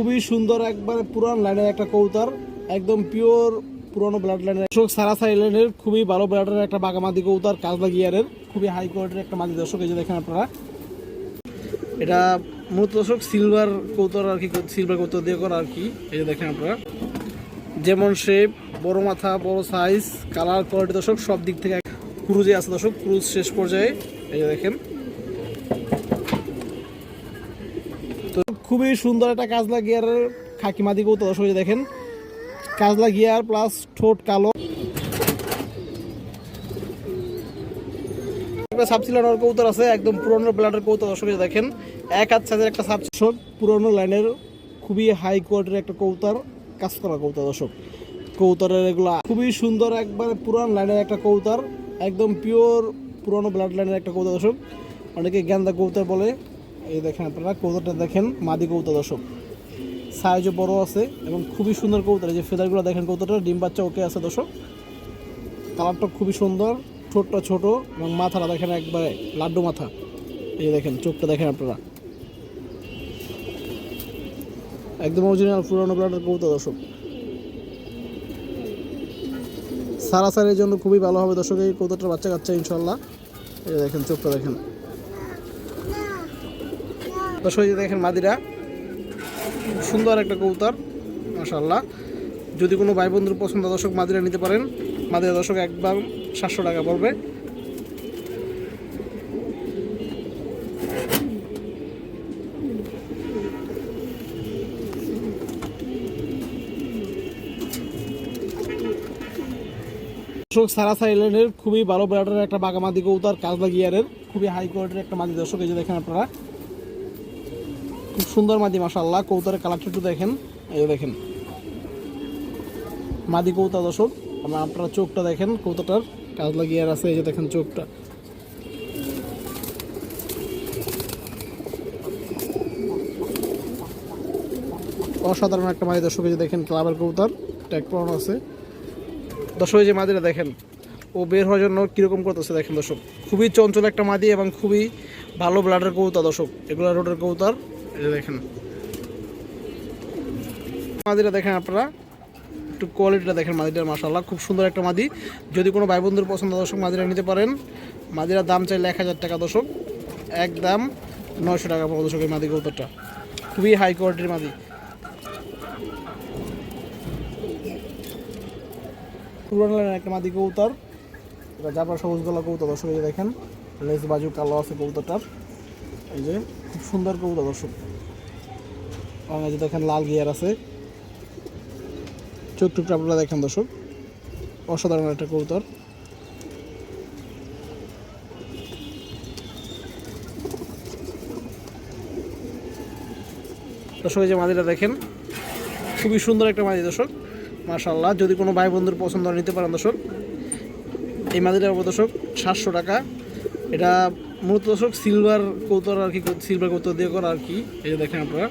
খুবই সুন্দর একবারে পুরান লাইনের একটা কৌতার একদম পিওর পুরনো ব্লাড লাইনের দর্শক সারা সাইলেন্ডের খুবই ভালো ব্লাডের একটা বাগামাদি কৌতার কাজলা গিয়ারের খুবই হাই কোয়ালিটির একটা মাদি। দর্শক, এই যে দেখেন আপনারা, এটা মূলত দর্শক সিলভার কৌতর আর কি সিলভার কৌতর দিয়ে করা আর কি। এই যে দেখেন আপনারা, যেমন শেপ বড় মাথা, বড় সাইজ কালার কোয়ালিটি দর্শক, সব দিক থেকে ক্রুজে আছে দর্শক, ক্রুজ শেষ পর্যায়ে। এই যে দেখেন খুবই সুন্দর একটা কাজলা গিয়ারের খাকি মাদি কৌতর দর্শক দেখেন। কাজলা গিয়ার প্লাস ঠোঁট কালো। কৌতর আছে, একদম ব্লাডের দেখেন। এক একটা লাইনের খুবই হাই একটা কৌতর দর্শক। কৌতরের খুবই সুন্দর একবারে পুরান লাইনের একটা কৌতর একদম পিওর পুরনো ব্লাড লাইনের একটা কৌতর অনেকে গেন্দা কৌতার বলে। এই দেখেন আপনারা কৌতরটা দেখেন, মাদি কৌতর দর্শক। সাইজও বড় আছে এবং খুবই সুন্দর এই যে ফেদারগুলো দেখেন কৌতরটা ডিম বাচ্চা ওকে আছে দর্শক। কালারটা খুবই সুন্দর, ঠোঁটটা ছোট এবং মাথাটা দেখেন একবারে লাড্ডু মাথা। এই দেখেন, চোখটা দেখেন আপনারা। একদম অরিজিনাল পুরনো ব্লাডের কৌতর দর্শক। সারা সারের জন্য খুবই ভালো হবে দর্শক, এই কৌতরটার বাচ্চা কাচ্চা ইনশাল্লাহ এই দেখেন, চোখটা দেখেন। দর্শক দেখেন মাদিরা, সুন্দর একটা কৌতর মাশাল্লাহ যদি কোনো ভাই বন্ধুর পছন্দ, দর্শক মাদিরা নিতে পারেন। মাদিরা দর্শক একবার সাতশো টাকা পড়বে। দর্শক সারা সাইল্যান্ডের খুবই ভালো ব্রাডের একটা বাগামাদি কৌতার কাজলা গিয়ারের খুবই হাই কোয়ালিটির একটা মাদি দর্শক, এই যে দেখেন আপনারা। খুব সুন্দর মাদি মাশাল্লাহ কৌতারের কালারটা একটু দেখেন। এই দেখেন। মাদি কৌতা দর্শক, আমরা আপনারা চোখটা দেখেন কৌতাটার কাজলা গিয়ার আছে এই যে দেখেন চোখটা। অসাধারণ একটা মাদি দর্শক যে দেখেন, ক্লাবের কৌতার ট্যাগ পড়ানো আছে। দর্শক যে মাদিরা দেখেন, ও বের হওয়ার জন্য কীরকম করতেছে দেখেন দর্শক। খুবই চঞ্চল একটা মাদি এবং খুবই ভালো ব্লাডের কৌতা দর্শক। এগুলো রোডের কৌতার দেখেন। মাদিরা দেখেন আপনারা, একটু কোয়ালিটিটা দেখেন মাদিটার মাসাল্লাহ খুব সুন্দর একটা মাদি। যদি কোনো ভাই বন্ধুর পছন্দ দর্শক মাদিরা নিতে পারেন। মাদিরার দাম চাইলে এক হাজার টাকা, দর্শক। এক দাম নয়শো টাকা পড়ো দর্শক, এই মাদি কৌতারটা খুবই হাই কোয়ালিটির মাদি। একটা মাদি কৌতার এটা জাপার সবুজ গলা কৌতা দর্শক দেখেন। লেস বাজু কালো আছে কৌতাটার এই যে, খুব সুন্দর কৌতা দর্শক। আর দেখেন লাল গিয়ার আছে। চোখ টুকটা আপনারা দেখেন দর্শক। অসাধারণ একটা কৌতর দর্শক, এই যে মাদিটা দেখেন, খুবই সুন্দর একটা মাদি দর্শক। মাশাল্লাহ যদি কোনো ভাই বন্ধুর পছন্দ নিতে পারেন দর্শক। এই মাদিটার দর্শক, সাতশো টাকা। এটা মূলত দর্শক সিলভার কৌতর আর কি সিলভার কৌতর দিয়ে করা আর কি। এই যে দেখেন আপনারা।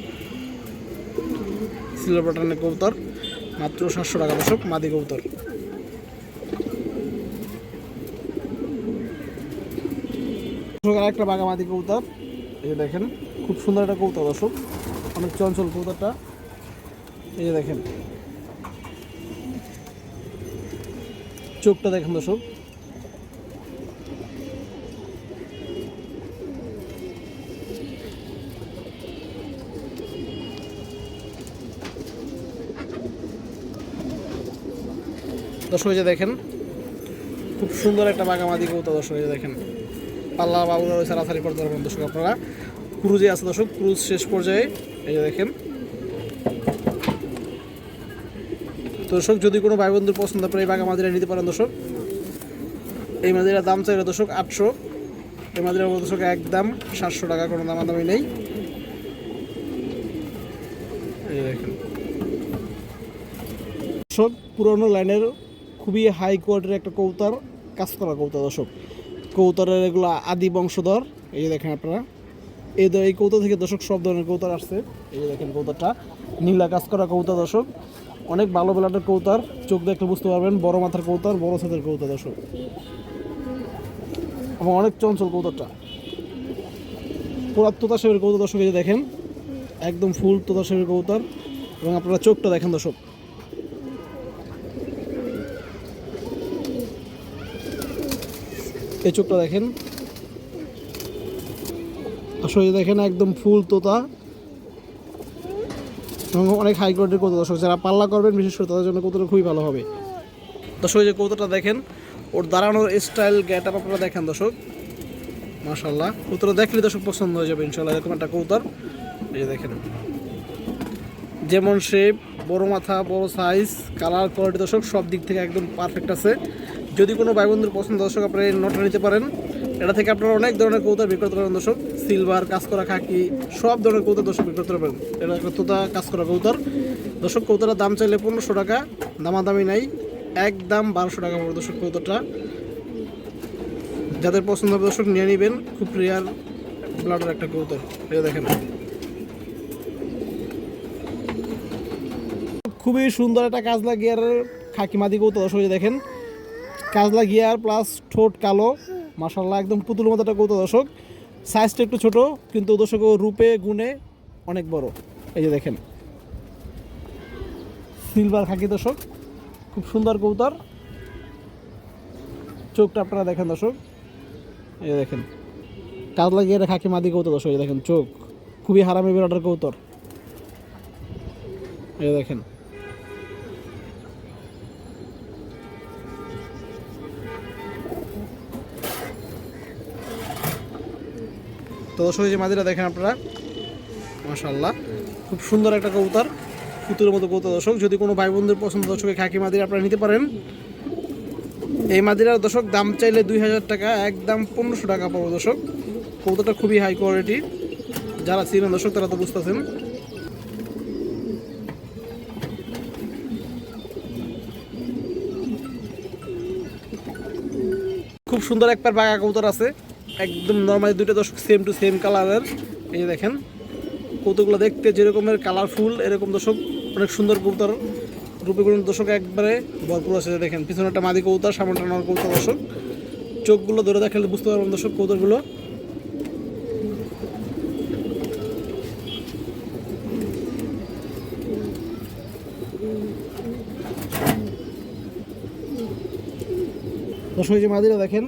সিলভার বাটনের কৌতর মাত্র সাতশো টাকা দর্শক, মাদি দর্শক, আরেকটা বাঘা মাদি কৌতর এই দেখেন, খুব সুন্দর একটা কৌতর দর্শক, অনেক চঞ্চল কৌতরটা এই দেখেন, চোখটা দেখেন দর্শক। দর্শক যে দেখেন, খুব সুন্দর একটা বাগামাদি কৌতা দর্শক যে দেখেন। পাল্লা বাবুরা সারাসারি করতে পারবেন দর্শক আপনারা। ক্রুজে আছে দর্শক, ক্রুজ শেষ পর্যায়ে, এই যে দেখেন। দর্শক, যদি কোনো ভাই বন্ধুর পছন্দ করে এই বাঘা মাদিরা নিতে পারেন দর্শক। এই মাদিরার দাম চাইলে দর্শক আটশো। এই মাদিরার দর্শক একদম সাতশো টাকা, কোনো দামাদামি নেই। দেখেন। দর্শক, পুরনো লাইনের খুবই হাই কোয়ালিটির একটা কৌতার কাজ করা কৌতা, দর্শক। কৌতারের এগুলো আদি বংশধর, এই যে দেখেন আপনারা। এই এই কৌতা থেকে দর্শক সব ধরনের কৌতার আসছে। এই যে দেখেন কৌতারটা নীলা কাজ করা কৌতা, দর্শক। অনেক ভালো বেলাটের কৌতার। চোখ দেখলে বুঝতে পারবেন, বড় মাথার কৌতার, বড় সাথের কৌতা, দর্শক। এবং অনেক চঞ্চল কৌতারটা পুরাত্মতা সেবের কৌতা, দর্শক, এই যে দেখেন। একদম ফুল তোতা শেপের কবুতর এবং আপনারা চোখটা দেখেন, দর্শক। এই চোখটা দেখেন। আসলে দেখেন একদম ফুল তোতা। এবং অনেক হাই কোয়ালিটির কৌতো দর্শক, যারা পাল্লা করবেন, বিশেষ করে তাদের জন্য কৌতোটা খুবই ভালো হবে। দর্শক যে কৌতোটা দেখেন, ওর দাঁড়ানোর স্টাইল গেট আপ আপনারা দেখেন দর্শক। মাশাল্লাহ কৌতোটা দেখলে দর্শক পছন্দ হয়ে যাবে ইনশাল্লাহ এরকম একটা কৌতর এই দেখেন। যেমন শেপ বড় মাথা, বড় সাইজ কালার কোয়ালিটি দর্শক, সব দিক থেকে একদম পারফেক্ট আছে। যদি কোনো ভাই বন্ধুর পছন্দ, দর্শক আপনারা এই নটটা নিতে পারেন। এটা থেকে আপনারা অনেক ধরনের কৌতার বিক্রি করতে পারেন, দর্শক। সিলভার কাজ করা খাকি, সব ধরনের কৌতার দর্শক বিক্রি করতে পারেন এটা তোতা কাজ করা কৌতার দর্শক কৌতার দাম চাইলে পনেরোশো টাকা, দামাদামি নাই। একদম বারোশো টাকা পড়বে দর্শক কৌতারটা যাদের পছন্দ হবে দর্শক নিয়ে নেবেন। খুব রেয়ার ব্লাডের একটা কৌতর এটা দেখেন। খুবই সুন্দর একটা কাজলা আর খাকি মাদি কৌতো দর্শক দেখেন। কাজলা গিয়ার প্লাস ঠোঁট কালো। মাসাল্লাহ একদম পুতুল মতো একটা কৌতো দর্শক সাইজটা একটু ছোট, কিন্তু দর্শক রূপে, গুণে অনেক বড়। এই যে দেখেন। সিলভার খাকি দর্শক, খুব সুন্দর কৌতার চোখটা আপনারা দেখেন দর্শক। এই দেখেন। কাজলা গিয়ারে খাকি মাদি কৌতো দর্শক, এই দেখেন চোখ। খুবই হারামি বেরোটার কৌতর এই দেখেন। তো দর্শক যে মাদিরা দেখেন আপনারা। মাশাল্লাহ খুব সুন্দর একটা কবুতর, পুতুলের মতো কবুতর দর্শক। যদি কোনো ভাই বন্ধুর পছন্দ দর্শকের খাকি মাদিরা আপনারা নিতে পারেন। এই মাদিরার দর্শক, দাম চাইলে দুই হাজার টাকা, একদম পনেরোশো টাকা পড়বে দর্শক। কবুতরটা খুবই হাই কোয়ালিটি যারা চিনেন দর্শক, তারা তো বুঝতেছেন। খুব সুন্দর এক পার বাঘা কবুতর আছে। একদম নর্মালি দুটো দর্শক সেম টু সেম কালারের এই দেখেন, কৌতুকগুলো দেখতে যেরকমের কালারফুল এরকম দর্শক, অনেক সুন্দর কবুতর। রূপে দর্শক একবারে ভরপুর আছে দেখেন, পিছনে একটা মাদি কবুতর, সামনেটা নর কবুতর দর্শক। চোখগুলো ধরে দেখালে বুঝতে পারবেন দর্শক কবুতরগুলো। দর্শক যে মাদিরা দেখেন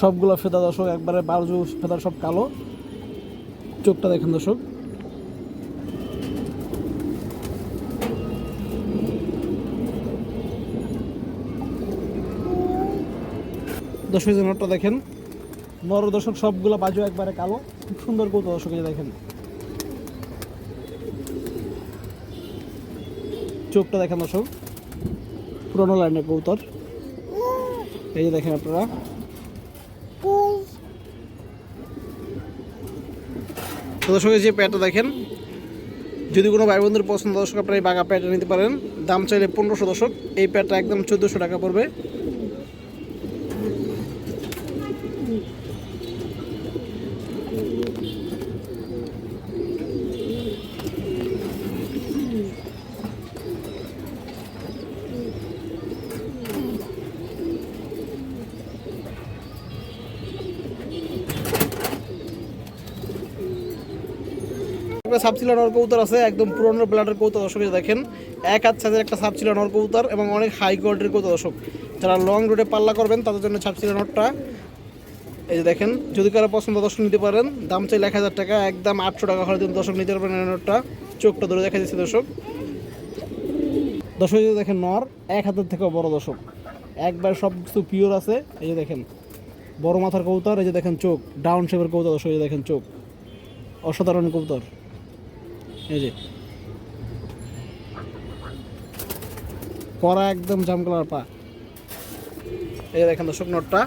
সবগুলো ফেদা দর্শক, একবারে বারজু ফেদার সব কালো। চোখটা দেখেন দর্শক। দর্শক যে নটটা দেখেন। নর দর্শক, সবগুলো বাজু একবারে কালো। খুব সুন্দর কৌতো দর্শক দেখেন। চোখটা দেখেন দর্শক। পুরোনো লাইনের কৌতর এই যে দেখেন আপনারা। তো দর্শক যে প্যাটটা দেখেন, যদি কোনো ভাই বন্ধুর পছন্দ দর্শক আপনারা এই বাঘা প্যাটটা নিতে পারেন। দাম চাইলে পনেরোশো দর্শক, এই প্যাটটা একদম চোদ্দোশো টাকা পড়বে। একটা সাবচিলা নর কবুতর আছে, একদম পুরনো ব্লাডের কবুতর দর্শক দেখেন, এক হাত সাইজের একটা সাবচিলা নর কবুতর এবং অনেক হাই কোয়ালিটির কবুতর দর্শক। যারা লং রুটে পাল্লা করবেন, তাদের জন্য সাবচিলা নটটা এই যে দেখেন, যদি কারও পছন্দ দর্শক নিতে পারেন, দাম চাইলে এক হাজার টাকা, একদম আটশো টাকা হলে দর্শক নিতে পারবেন নটটা। চোখটা ধরে দেখা যাচ্ছে দর্শক। দর্শক দেখেন, নর এক হাতের থেকেও বড় দর্শক। একবার সব কিছু পিওর আছে, এই যে দেখেন, বড় মাথার কবুতর এই যে দেখেন চোখ ডাউন শেপের কবুতর দর্শক, এই যে দেখেন চোখ। অসাধারণ কবুতর যে। পরা একদম জামকলার পা। এই দেখেন দর্শক, নোটটা।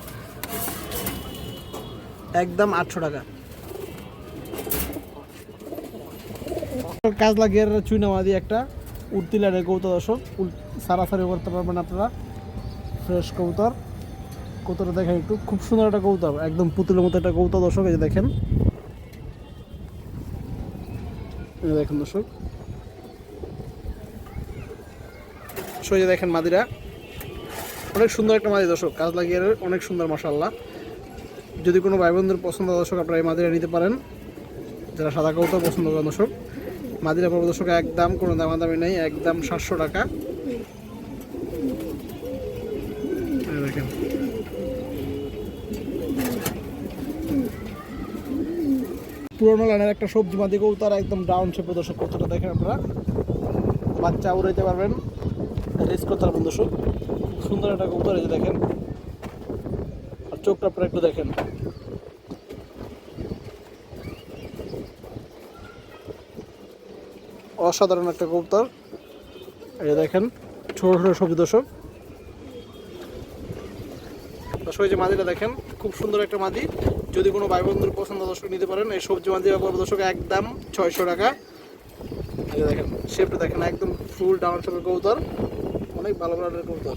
একদম আটশো টাকা। কাজ লাগিয়ে চুই নামা দিয়ে একটা উঠতি লাইনের কৌতর দর্শক। সারাসারি করতে পারবেন আপনারা। ফ্রেশ কবুতর। কৌতরটা দেখেন একটু, খুব সুন্দর একটা কৌতর একদম পুতুলের মতো একটা কৌতর দর্শক, এই দেখেন। দেখেন দর্শক। সোজা দেখেন মাদিরা। অনেক সুন্দর একটা মাদি দর্শক, কাজ লাগিয়ে অনেক সুন্দর মাসাল্লাহ যদি কোনো ভাই বন্ধুর পছন্দ দর্শক, আপনারা এই মাদিরা নিতে পারেন। যারা সাদা কবুতর পছন্দ করেন দর্শক, মাদিরা পর্ব দর্শক, একদম কোনো দামাদামি নেই, একদম সাতশো টাকা এই দেখেন পুরোনো লাইনের একটা সবজি মাদি কবুতর একদম ডাউন শেপে দর্শক কতটা দেখেন আপনারা? বাচ্চা উড়াইতে পারবেন। রেস করতে পারবেন দর্শক। খুব সুন্দর একটা কবুতর এই যে দেখেন। আর চোখটা আপনারা একটু দেখেন। অসাধারণ একটা কবুতর। এই দেখেন, ছোট ছোট সবজি দর্শক। দর্শক যে মাদিটা দেখেন, খুব সুন্দর একটা মাদি। যদি কোনো ভাই বন্ধুর পছন্দ দর্শক নিতে পারেন, এই সবজি মাঝে ব্যবহার দর্শক একদম ছয়শো টাকা। দেখেন শেপটা দেখেন, একদম ফুল ডাউন শেপের কবুতর, অনেক ভালো ব্রান্ডের কবুতর।